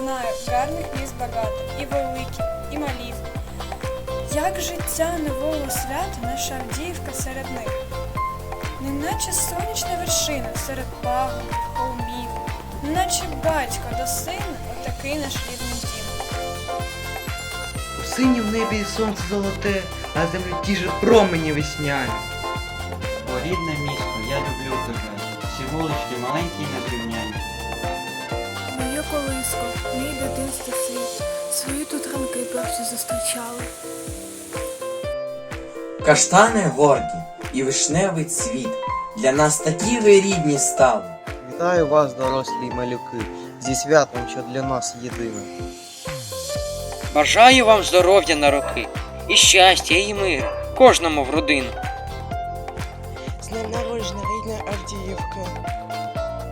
Знаю, гарних міст багато, і великих, і малів. Як життя нового свята наша Авдіївка серед них, неначе сонячна вершина серед пагорбів, холмів, неначе батько до сина, отакий наш рідний дім. У синім небі сонце золоте, а землі ті же промені весняні. Бо рідне місто, я люблю тебе. Всі вулички маленькі й незрівняні. Моє колиско, мій дитинство світ, свої тут ранки перші зустрічали. Каштани горді і вишневий цвіт для нас такі ви рідні стали. Вітаю вас, дорослі малюки, зі святом, що для нас єдине. Бажаю вам здоров'я на роки, і щастя, і мир, кожному в родину. З днем народження рідна Авдіївка.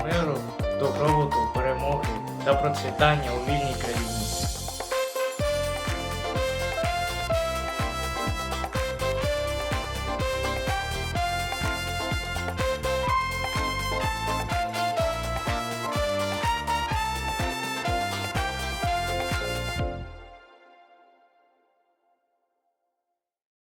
миру, добробуту, перемоги та процвітання у вільній країні.